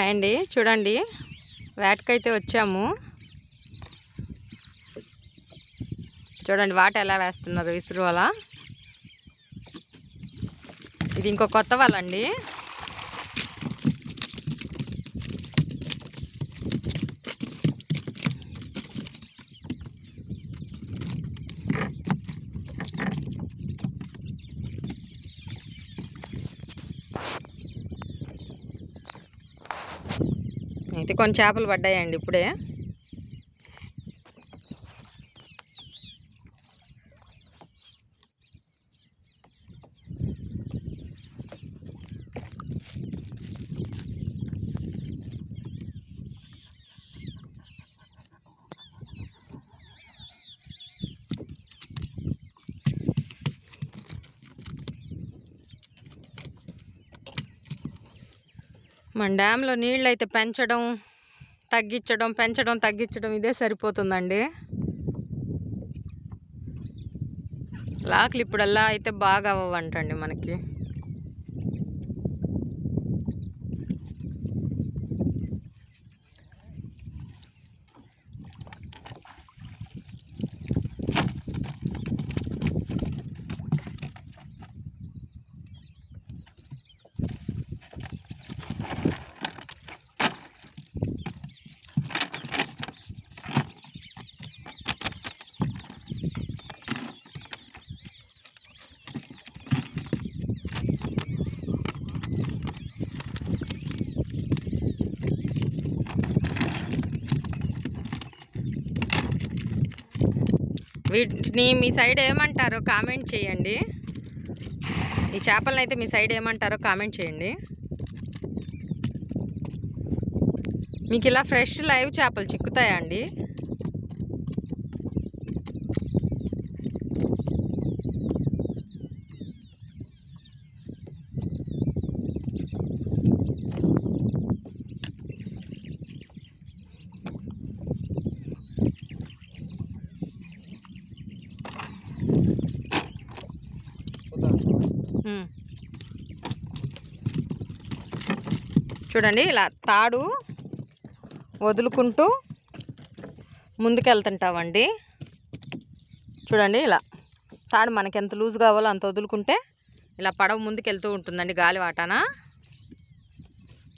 Hi అండి. చూడండి. వేటకైతే వచ్చాము. చూడండి వాట ఎలా వేస్తున్నారు? విసురు వల ఇది ఇంకో కొత్త వాళ్ళండి. అయితే కొన్ని చేపలు పడ్డాయండి ఇప్పుడే. మన డ్యాంలో నీళ్ళు అయితే పెంచడం తగ్గించడం పెంచడం తగ్గించడం ఇదే సరిపోతుందండి. లాక్లు ఇప్పుడల్లా అయితే బాగా అవ్వంటండి మనకి. వీటిని మీ సైడ్ ఏమంటారో కామెంట్ చేయండి. ఈ చేపలను అయితే మీ సైడ్ ఏమంటారో కామెంట్ చేయండి. మీకు ఇలా ఫ్రెష్ లైవ్ చేపలు చిక్కుతాయా చూడండి ఇలా తాడు వదులుకుంటూ ముందుకెళ్తుంటామండి. చూడండి ఇలా తాడు మనకి ఎంత లూజ్ కావాలో అంత వదులుకుంటే ఇలా పడవ ముందుకెళ్తూ ఉంటుందండి గాలి వాటాన.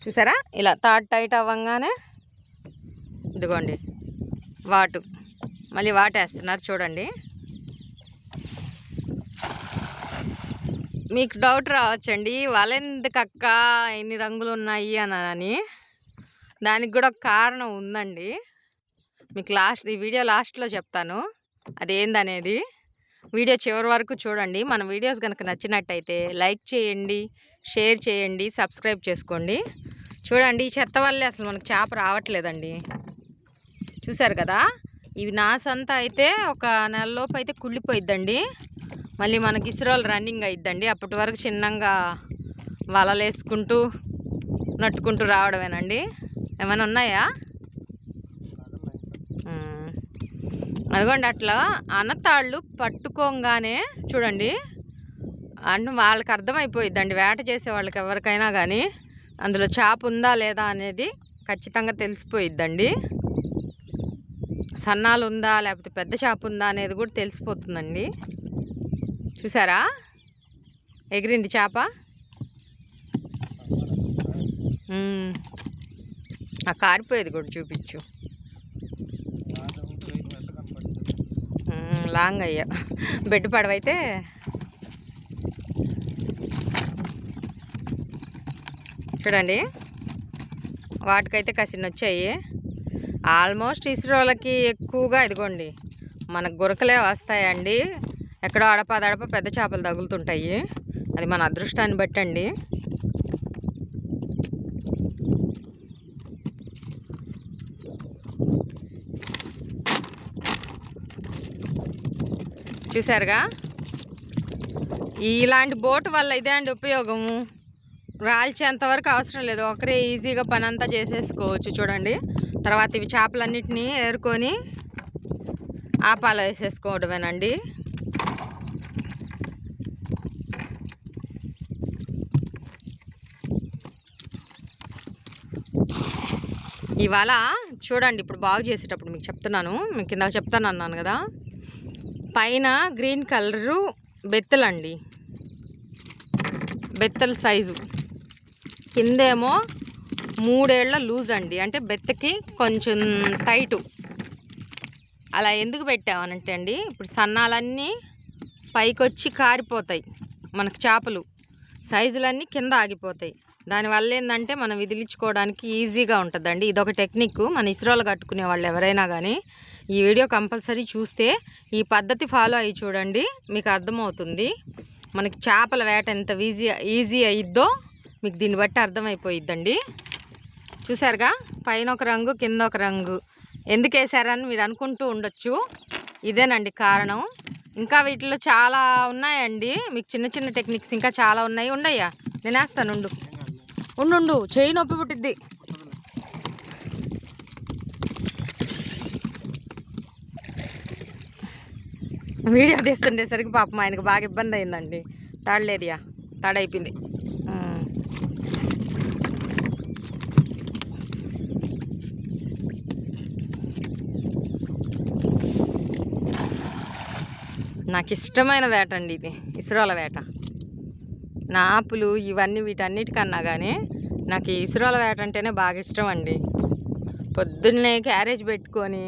చూసారా? ఇలా తాడు టైట్ అవ్వగానే ఇదిగోండి వాటు. మళ్ళీ వాటేస్తున్నారు చూడండి. మీకు డౌట్ రావచ్చండి. వలెందుకు ఎన్ని రంగులు ఉన్నాయి అని అని దానికి కూడా ఒక కారణం ఉందండి. మీకు లాస్ట్ ఈ వీడియో లాస్ట్లో చెప్తాను. అదేందనేది. వీడియో చివరి వరకు చూడండి. మన వీడియోస్ కనుక నచ్చినట్టయితే లైక్ చేయండి షేర్ చేయండి సబ్స్క్రైబ్ చేసుకోండి. చూడండి ఈ చెత్త వల్లే అసలు మనకు చేప రావట్లేదండి. చూసారు కదా? ఇవి నాసంతా అయితే ఒక నెలలోపు అయితే కుళ్ళిపోయిద్దండి. మళ్ళీ మనకి ఇసురాలు రన్నింగ్ అయిద్దండి. అప్పటి వరకు చిన్నంగా వలలేసుకుంటూ నట్టుకుంటూ రావడమేనండి. ఏమైనా ఉన్నాయా? అదిగోండి అట్లా అన్నతాళ్ళు పట్టుకోగానే చూడండి. అంటే వాళ్ళకి అర్థమైపోయిద్దండి. వేట చేసే వాళ్ళకి ఎవరికైనా కానీ అందులో చేప ఉందా లేదా అనేది ఖచ్చితంగా తెలిసిపోయిద్దండి. సన్నాలు ఉందా లేకపోతే పెద్ద చేప ఉందా అనేది కూడా తెలిసిపోతుందండి. చూసారా? ఎగిరింది చేప. ఆ కారిపోయేది కూడా చూపించు. లాంగ్ అయ్యా. బెడ్ పడవైతే. చూడండి. వాటికైతే కసిన వచ్చాయి ఆల్మోస్ట్ ఇసురోలకి ఎక్కువగా ఇదిగోండి. మనకు గురకలే వస్తాయండి. ఎక్కడో అడప పెద్ద చేపలు తగులుతుంటాయి. అది మన అదృష్టాన్ని బట్టండి. చూసారుగా ఇలాంటి బోటు వల్ల ఇదే అండి ఉపయోగము. రాల్చేంతవరకు అవసరం లేదు. ఒకరే ఈజీగా పని అంతా చేసేసుకోవచ్చు చూడండి. తర్వాత ఇవి చేపలన్నింటినీ ఏరుకొని ఆపాలు వేసేసుకోవడమేనండి. ఇవాళ చూడండి ఇప్పుడు బాగు చేసేటప్పుడు మీకు చెప్తున్నాను. మీకు కింద చెప్తాను అన్నాను కదా. పైన గ్రీన్ కలరు బెత్తలండి. బెత్తల సైజు. కిందేమో మూడేళ్ళ లూజ్ అండి. అంటే బెత్తకి కొంచెం టైటు. అలా ఎందుకు పెట్టామనంటే అండి ఇప్పుడు సన్నాలన్నీ పైకొచ్చి కారిపోతాయి మనకు చేపలు. సైజులన్నీ కింద ఆగిపోతాయి. దానివల్ల ఏంటంటే మనం విదిలించుకోవడానికి ఈజీగా ఉంటుందండి. ఇదొక టెక్నిక్ మన ఇస్రోలు కట్టుకునే వాళ్ళు ఎవరైనా కానీ ఈ వీడియో కంపల్సరీ చూస్తే ఈ పద్ధతి ఫాలో అయ్యి చూడండి. మీకు అర్థమవుతుంది. మనకి చేపల వేట ఎంత ఈజీ ఈజీ అయ్యిద్దో మీకు దీన్ని బట్టి అర్థమైపోయిద్దండి. చూసారుగా? పైన ఒక రంగు కింద ఒక రంగు. ఎందుకు వేసారని మీరు అనుకుంటూ ఉండొచ్చు. ఇదేనండి కారణం. ఇంకా వీటిలో చాలా ఉన్నాయండి. మీకు చిన్న చిన్న టెక్నిక్స్ ఇంకా చాలా ఉన్నాయి. ఉండయ్యా? నేను వేస్తాను ఉండు చేయి నొప్పి పుట్టిద్ది. వీడియో తీస్తుండేసరికి పాపం ఆయనకు బాగా ఇబ్బంది అయిందండి. తాడలేదియా? తాడైపోయింది. నాకు ఇష్టమైన వేట అండి ఇది. ఇస్రోల వేట. నాపులు ఇవన్నీ వీటన్నిటికన్నా కానీ నాకు ఈ ఇసురాల వేట అంటేనే బాగా ఇష్టం అండి. పొద్దున్నే క్యారేజ్ పెట్టుకొని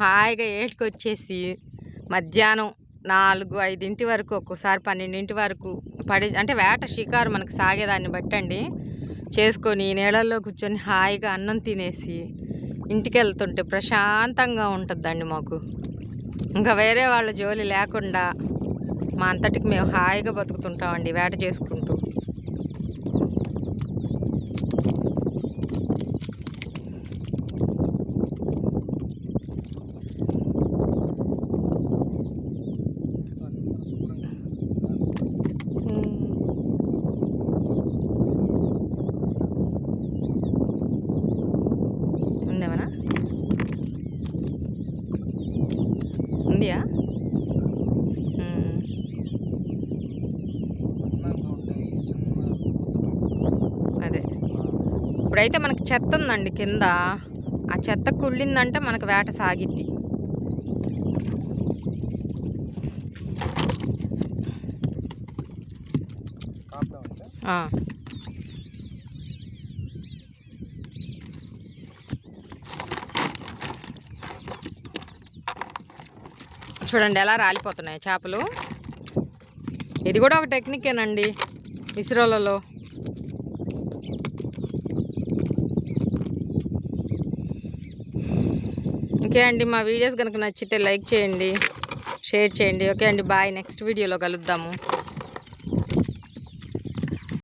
హాయిగా ఏటికి మధ్యాహ్నం నాలుగు ఐదింటి వరకు ఒక్కోసారి పన్నెండింటి వరకు పడే అంటే వేట షికారు మనకు సాగేదాన్ని బట్టండి చేసుకొని నీళ్ళల్లో కూర్చొని హాయిగా అన్నం తినేసి ఇంటికి వెళ్తుంటే ప్రశాంతంగా ఉంటుందండి మాకు. ఇంకా వేరే వాళ్ళ జోలి లేకుండా మా అంతటికి మేము హాయిగా బతుకుతుంటామండి వేట చేసుకుంటూ ఉందేమన్నా ఉందియా మ్మ్. అదే ఇప్పుడైతే మనకి చెత్త ఉందండి కింద. ఆ చెత్త కుళ్ళిందంటే మనకు వేట సాగిద్ది. చూడండి ఎలా రాలిపోతున్నాయి చేపలు. ఇది కూడా ఒక టెక్నికేనండి ఇస్రోలలో. ఓకే అండి మా వీడియోస్ కనుక నచ్చితే లైక్ చేయండి షేర్ చేయండి. ఓకే అండి బాయ్. నెక్స్ట్ వీడియోలో కలుద్దాము.